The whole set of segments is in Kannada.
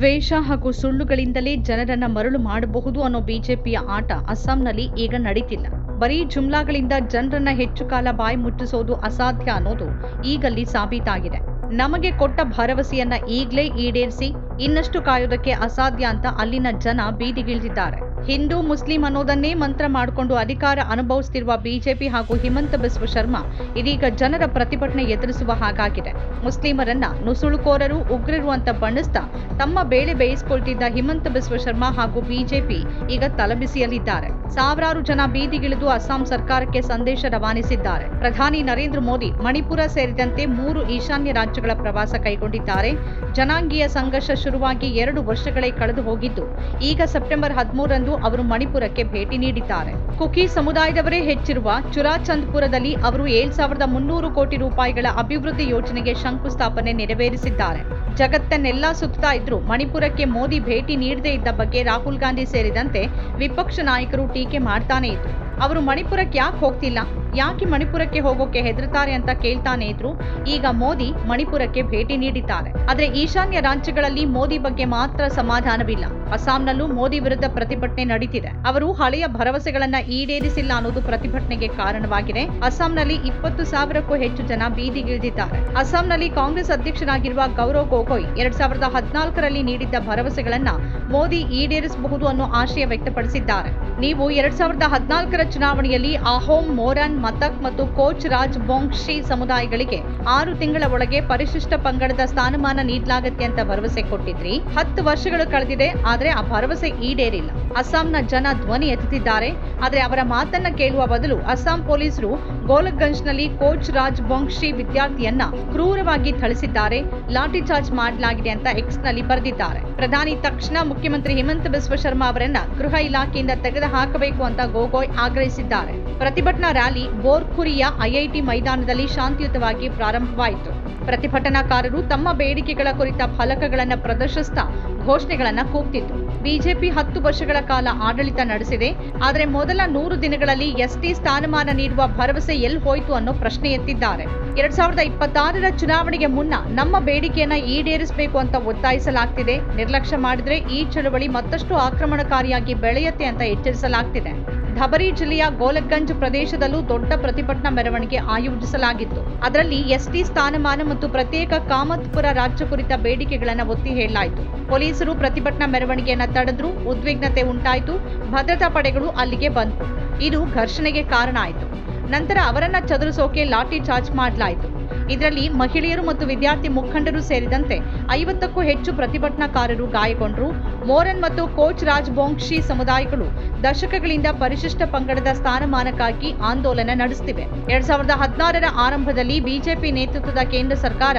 ದ್ವೇಷ ಹಾಗೂ ಸುಳ್ಳುಗಳಿಂದಲೇ ಜನರನ್ನ ಮರಳು ಮಾಡಬಹುದು ಅನ್ನೋ ಬಿಜೆಪಿಯ ಆಟ ಅಸ್ಸಾಂನಲ್ಲಿ ಈಗ ನಡೀತಿಲ್ಲ. ಬರೀ ಜುಮ್ಲಾಗಳಿಂದ ಜನರನ್ನ ಹೆಚ್ಚು ಕಾಲ ಬಾಯಿ ಮುಚ್ಚಿಸೋದು ಅಸಾಧ್ಯ ಅನ್ನೋದು ಈಗಲ್ಲಿ ಸಾಬೀತಾಗಿದೆ. ನಮಗೆ ಕೊಟ್ಟ ಭರವಸೆಯನ್ನ ಈಗಲೇ ಈಡೇರಿಸಿ ಇನ್ನಷ್ಟು ಕಾಯೋದಕ್ಕೆ ಅಸಾಧ್ಯ ಅಂತ ಅಲ್ಲಿನ ಜನ ಬೀದಿಗಿಳಿದಿದ್ದಾರೆ. ಹಿಂದೂ, ಮುಸ್ಲಿಂ ಅನ್ನೋದನ್ನೇ ಮಂತ್ರ ಮಾಡಿಕೊಂಡು ಅಧಿಕಾರ ಅನುಭವಿಸುತ್ತಿರುವ ಬಿಜೆಪಿ ಹಾಗೂ ಹಿಮಂತ ಬಿಸ್ವ ಶರ್ಮಾ ಇದೀಗ ಜನರ ಪ್ರತಿಭಟನೆ ಎದುರಿಸುವ ಹಾಗಾಗಿದೆ. ಮುಸ್ಲಿಮರನ್ನ ನುಸುಳುಕೋರರು, ಉಗ್ರರು ಅಂತ ಬಣ್ಣಿಸ್ತಾ ತಮ್ಮ ಬೇಳೆ ಬೇಯಿಸಿಕೊಳ್ತಿದ್ದ ಹಿಮಂತ ಬಿಸ್ವ ಶರ್ಮಾ ಹಾಗೂ ಬಿಜೆಪಿ ಈಗ ತಲಬಿಸಿಯಲ್ಲಿದ್ದಾರೆ ಸಾವಿರಾರು ಜನ ಬೀದಿಗಿಳಿದು ಅಸ್ಸಾಂ ಸರ್ಕಾರಕ್ಕೆ ಸಂದೇಶ ರವಾನಿಸಿದ್ದಾರೆ. ಪ್ರಧಾನಿ ನರೇಂದ್ರ ಮೋದಿ ಮಣಿಪುರ ಸೇರಿದಂತೆ ಮೂರು ಈಶಾನ್ಯ ರಾಜ್ಯಗಳ ಪ್ರವಾಸ ಕೈಗೊಂಡಿದ್ದಾರೆ. ಜನಾಂಗೀಯ ಸಂಘರ್ಷ ಶುರುವಾಗಿ ಎರಡು ವರ್ಷಗಳೇ ಕಳೆದು ಹೋಗಿದ್ದು. ಈಗ ಸೆಪ್ಟೆಂಬರ್ ಹದಿಮೂರರಂದು ಅವರು ಮಣಿಪುರಕ್ಕೆ ಭೇಟಿ ನೀಡಿದ್ದಾರೆ. ಕುಕಿ ಸಮುದಾಯದವರೇ ಹೆಚ್ಚಿರುವ ಚುರಾಚಂದ್ಪುರದಲ್ಲಿ ಅವರು ಏಳ್ ಸಾವಿರದ ಮುನ್ನೂರು ಕೋಟಿ ರೂಪಾಯಿಗಳ ಅಭಿವೃದ್ಧಿ ಯೋಜನೆಗೆ ಶಂಕುಸ್ಥಾಪನೆ ನೆರವೇರಿಸಿದ್ದಾರೆ. ಜಗತ್ತನ್ನೆಲ್ಲ ಸುತ್ತಾ ಇದ್ರೂ ಮಣಿಪುರಕ್ಕೆ ಮೋದಿ ಭೇಟಿ ನೀಡದೇ ಇದ್ದ ಬಗ್ಗೆ ರಾಹುಲ್ ಗಾಂಧಿ ಸೇರಿದಂತೆ ವಿಪಕ್ಷ ನಾಯಕರು ಟೀಕೆ ಮಾಡ್ತಾನೆ ಇದ್ರು. ಅವರು ಮಣಿಪುರಕ್ಕೆ ಯಾಕೆ ಹೋಗ್ತಿಲ್ಲ? ಯಾಕೆ ಮಣಿಪುರಕ್ಕೆ ಹೋಗೋಕೆ ಹೆದರ್ತಾರೆ ಅಂತ ಕೇಳ್ತಾನೆ ಇದ್ರು. ಈಗ ಮೋದಿ ಮಣಿಪುರಕ್ಕೆ ಭೇಟಿ ನೀಡಿದ್ದಾರೆ. ಆದ್ರೆ ಈಶಾನ್ಯ ರಾಜ್ಯಗಳಲ್ಲಿ ಮೋದಿ ಬಗ್ಗೆ ಮಾತ್ರ ಸಮಾಧಾನವಿಲ್ಲ. ಅಸ್ಸಾಂನಲ್ಲೂ ಮೋದಿ ವಿರುದ್ಧ ಪ್ರತಿಭಟನೆ ನಡೀತಿದೆ. ಅವರು ಹಳೆಯ ಭರವಸೆಗಳನ್ನ ಈಡೇರಿಸಿಲ್ಲ ಅನ್ನೋದು ಪ್ರತಿಭಟನೆಗೆ ಕಾರಣವಾಗಿದೆ. ಅಸ್ಸಾಂನಲ್ಲಿ ಇಪ್ಪತ್ತು ಸಾವಿರಕ್ಕೂ ಹೆಚ್ಚು ಜನ ಬೀದಿಗಿಳಿದಿದ್ದಾರೆ ಅಸ್ಸಾಂನಲ್ಲಿ ಕಾಂಗ್ರೆಸ್ ಅಧ್ಯಕ್ಷರಾಗಿರುವ ಗೌರವ್ ಗೊಗೊಯ್ ಎರಡ್ ಸಾವಿರದ ಹದಿನಾಲ್ಕರಲ್ಲಿ ನೀಡಿದ್ದ ಭರವಸೆಗಳನ್ನ ಮೋದಿ ಈಡೇರಿಸಬಹುದು ಅನ್ನೋ ಆಶಯ ವ್ಯಕ್ತಪಡಿಸಿದ್ದಾರೆ. ನೀವು ಎರಡ್ ಸಾವಿರದ ಹದಿನಾಲ್ಕರ ಚುನಾವಣೆಯಲ್ಲಿ ಅಹೋಮ್ ಮೋರನ್ ಮತಕ್ ಮತ್ತು ಕೋಚ್ ರಾಜ್ ಬೊಂಗ್ಶಿ ಸಮುದಾಯಗಳಿಗೆ ಆರು ತಿಂಗಳ ಒಳಗೆ ಪರಿಶಿಷ್ಟ ಪಂಗಡದ ಸ್ಥಾನಮಾನ ನೀಡಲಾಗತ್ತೆ ಅಂತ ಭರವಸೆ ಕೊಟ್ಟಿದ್ರಿ. ಹತ್ತು ವರ್ಷಗಳು ಕಳೆದಿದೆ, ಆದ್ರೆ ಆ ಭರವಸೆ ಈಡೇರಿಲ್ಲ. ಅಸ್ಸಾಂನ ಜನ ಧ್ವನಿ ಎತ್ತಿದ್ದಾರೆ ಆದ್ರೆ ಅವರ ಮಾತನ್ನ ಕೇಳುವ ಬದಲು ಅಸ್ಸಾಂ ಪೊಲೀಸರು ಗೋಲಕ್ಗಂಜ್ನಲ್ಲಿ ಕೋಚ್ ರಾಜ್ ಬೊಂಗ್ಶಿ ವಿದ್ಯಾರ್ಥಿಯನ್ನ ಕ್ರೂರವಾಗಿ ಥಳಿಸಿದ್ದಾರೆ ಲಾಠಿ ಚಾರ್ಜ್ ಮಾಡಲಾಗಿದೆ ಅಂತ ಎಕ್ಸ್ನಲ್ಲಿ ಬರೆದಿದ್ದಾರೆ. ಪ್ರಧಾನಿ ತಕ್ಷಣ ಮುಖ್ಯಮಂತ್ರಿ ಹಿಮಂತ ಬಿಸ್ವ ಶರ್ಮಾ ಅವರನ್ನ ಗೃಹ ಇಲಾಖೆಯಿಂದ ತೆಗೆದು ಹಾಕಬೇಕು ಅಂತ ಗೋಗೊಯ್ ಆಗ್ರಹಿಸಿದ್ದಾರೆ. ಪ್ರತಿಭಟನಾ ರ್ಯಾಲಿ ಬೋರ್ಖುರಿಯ ಐಐಟಿ ಮೈದಾನದಲ್ಲಿ ಶಾಂತಿಯುತವಾಗಿ ಪ್ರಾರಂಭವಾಯಿತು. ಪ್ರತಿಭಟನಾಕಾರರು ತಮ್ಮ ಬೇಡಿಕೆಗಳ ಕುರಿತ ಫಲಕಗಳನ್ನು ಪ್ರದರ್ಶಿಸ್ತಾ ಘೋಷಣೆಗಳನ್ನು ಕೂಗ್ತಿತ್ತು. ಬಿಜೆಪಿ ಹತ್ತು ವರ್ಷಗಳ ಕಾಲ ಆಡಳಿತ ನಡೆಸಿದೆ. ಆದರೆ ಮೊದಲ ನೂರು ದಿನಗಳಲ್ಲಿ ಎಸ್ಟಿ ಸ್ಥಾನಮಾನ ನೀಡುವ ಭರವಸೆ ಎಲ್ಲಿ ಹೋಯಿತು ಅನ್ನೋ ಪ್ರಶ್ನೆ ಎತ್ತಿದ್ದಾರೆ. ಎರಡ್ ಸಾವಿರದ ಇಪ್ಪತ್ತಾರರ ಚುನಾವಣೆಗೆ ಮುನ್ನ ನಮ್ಮ ಬೇಡಿಕೆಯನ್ನ ಈಡೇರಿಸಬೇಕು ಅಂತ ಒತ್ತಾಯಿಸಲಾಗ್ತಿದೆ. ನಿರ್ಲಕ್ಷ್ಯ ಮಾಡಿದ್ರೆ ಈ ಚಳವಳಿ ಮತ್ತಷ್ಟು ಆಕ್ರಮಣಕಾರಿಯಾಗಿ ಬೆಳೆಯುತ್ತೆ ಅಂತ ಎಚ್ಚರಿಸಲಾಗ್ತಿದೆ. ಧಬರಿ ಜಿಲ್ಲೆಯ ಗೋಲಕ್ಗಂಜ್ ಪ್ರದೇಶದಲ್ಲೂ ದೊಡ್ಡ ಪ್ರತಿಭಟನಾ ಮೆರವಣಿಗೆ ಆಯೋಜಿಸಲಾಗಿತ್ತು. ಅದರಲ್ಲಿ ಎಸ್ಟಿ ಸ್ಥಾನಮಾನ ಮತ್ತು ಪ್ರತ್ಯೇಕ ಕಾಮತ್ಪುರ ರಾಜ್ಯ ಕುರಿತ ಬೇಡಿಕೆಗಳನ್ನು ಒತ್ತಿ ಹೇಳಲಾಯಿತು. ಪೊಲೀಸರು ಪ್ರತಿಭಟನಾ ಮೆರವಣಿಗೆಯನ್ನು ತಡೆದ್ರು, ಉದ್ವಿಗ್ನತೆ ಉಂಟಾಯಿತು, ಭದ್ರತಾ ಪಡೆಗಳು ಅಲ್ಲಿಗೆ ಬಂತು. ಇದು ಘರ್ಷಣೆಗೆ ಕಾರಣ ಆಯಿತು. ನಂತರ ಅವರನ್ನ ಚದುರಿಸೋಕೆ ಲಾಠಿ ಚಾರ್ಜ್ ಮಾಡಲಾಯಿತು. ಇದರಲ್ಲಿ ಮಹಿಳೆಯರು ಮತ್ತು ವಿದ್ಯಾರ್ಥಿ ಮುಖಂಡರು ಸೇರಿದಂತೆ ಐವತ್ತಕ್ಕೂ ಹೆಚ್ಚು ಪ್ರತಿಭಟನಾಕಾರರು ಗಾಯಗೊಂಡರು. ಮೋರನ್ ಮತ್ತು ಕೋಚ್ ರಾಜ್ ಬೊಂಗ್ಶಿ ಸಮುದಾಯಗಳು ದಶಕಗಳಿಂದ ಪರಿಶಿಷ್ಟ ಪಂಗಡದ ಸ್ಥಾನಮಾನಕ್ಕಾಗಿ ಆಂದೋಲನ ನಡೆಸುತ್ತಿವೆ. ಎರಡ್ ಸಾವಿರದ ಆರಂಭದಲ್ಲಿ ಬಿಜೆಪಿ ನೇತೃತ್ವದ ಕೇಂದ್ರ ಸರ್ಕಾರ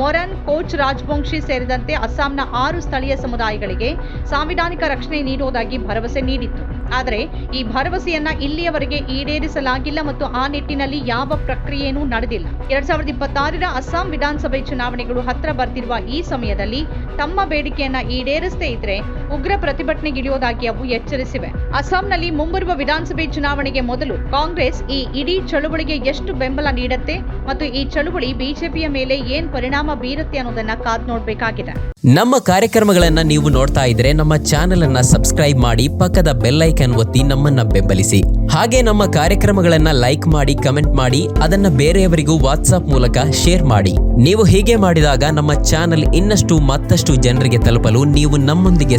ಮೊರನ್, ಕೋಚ್ ರಾಜವಂಶಿ ಸೇರಿದಂತೆ ಅಸ್ಸಾಂನ ಆರು ಸ್ಥಳೀಯ ಸಮುದಾಯಗಳಿಗೆ ಸಾಂವಿಧಾನಿಕ ರಕ್ಷಣೆ ನೀಡುವುದಾಗಿ ಭರವಸೆ ನೀಡಿತ್ತು. ಆದರೆ ಈ ಭರವಸೆಯನ್ನ ಇಲ್ಲಿಯವರೆಗೆ ಈಡೇರಿಸಲಾಗಿಲ್ಲ ಮತ್ತು ಆ ನಿಟ್ಟಿನಲ್ಲಿ ಯಾವ ಪ್ರಕ್ರಿಯೆಯೂ ನಡೆದಿಲ್ಲ. ಎರಡ್ ಸಾವಿರದ ಇಪ್ಪತ್ತಾರರ ಅಸ್ಸಾಂ ವಿಧಾನಸಭೆ ಚುನಾವಣೆಗಳು ಹತ್ತಿರ ಬರ್ತಿರುವ ಈ ಸಮಯದಲ್ಲಿ ತಮ್ಮ ಬೇಡಿಕೆಯನ್ನ ಈಡೇರಿಸದೇ ಇದ್ರೆ ಉಗ್ರ ಪ್ರತಿಭಟನೆಗಿಳಿಯೋದಾಗಿ ಅವು ಎಚ್ಚರಿಸಿವೆ. ಅಸ್ಸಾಂನಲ್ಲಿ ಮುಂಬರುವ ವಿಧಾನಸಭೆ ಚುನಾವಣೆಗೆ ಮೊದಲು ಕಾಂಗ್ರೆಸ್ ಈ ಇಡೀ ಚಳುವಳಿಗೆ ಎಷ್ಟು ಬೆಂಬಲ ನೀಡುತ್ತೆ ಮತ್ತು ಈ ಚಳುವಳಿ ಬಿಜೆಪಿಯ ಮೇಲೆ ಏನ್ ಪರಿಣಾಮ ಬೀರುತ್ತೆ ಅನ್ನೋದನ್ನ ಕಾದ್ ನೋಡಬೇಕಾಗಿದೆ. ನಮ್ಮ ಕಾರ್ಯಕ್ರಮಗಳನ್ನ ನೀವು ನೋಡ್ತಾ ಇದ್ರೆ ನಮ್ಮ ಚಾನೆಲ್ ಅನ್ನ ಸಬ್ಸ್ಕ್ರೈಬ್ ಮಾಡಿ ಪಕ್ಕದ ಬೆಲ್ ಐಕನ್ ಒತ್ತಿ ನಮ್ಮನ್ನ ಬೆಂಬಲಿಸಿ. ಹಾಗೆ ನಮ್ಮ ಕಾರ್ಯಕ್ರಮಗಳನ್ನ ಲೈಕ್ ಮಾಡಿ, ಕಮೆಂಟ್ ಮಾಡಿ, ಅದನ್ನ ಬೇರೆಯವರಿಗೂ ವಾಟ್ಸ್ಆಪ್ ಮೂಲಕ ಶೇರ್ ಮಾಡಿ. ನೀವು ಹೀಗೆ ಮಾಡಿದಾಗ ನಮ್ಮ ಚಾನೆಲ್ ಇನ್ನಷ್ಟು ಮತ್ತಷ್ಟು ಜನರಿಗೆ ತಲುಪಲು ನೀವು ನಮ್ಮೊಂದಿಗೆ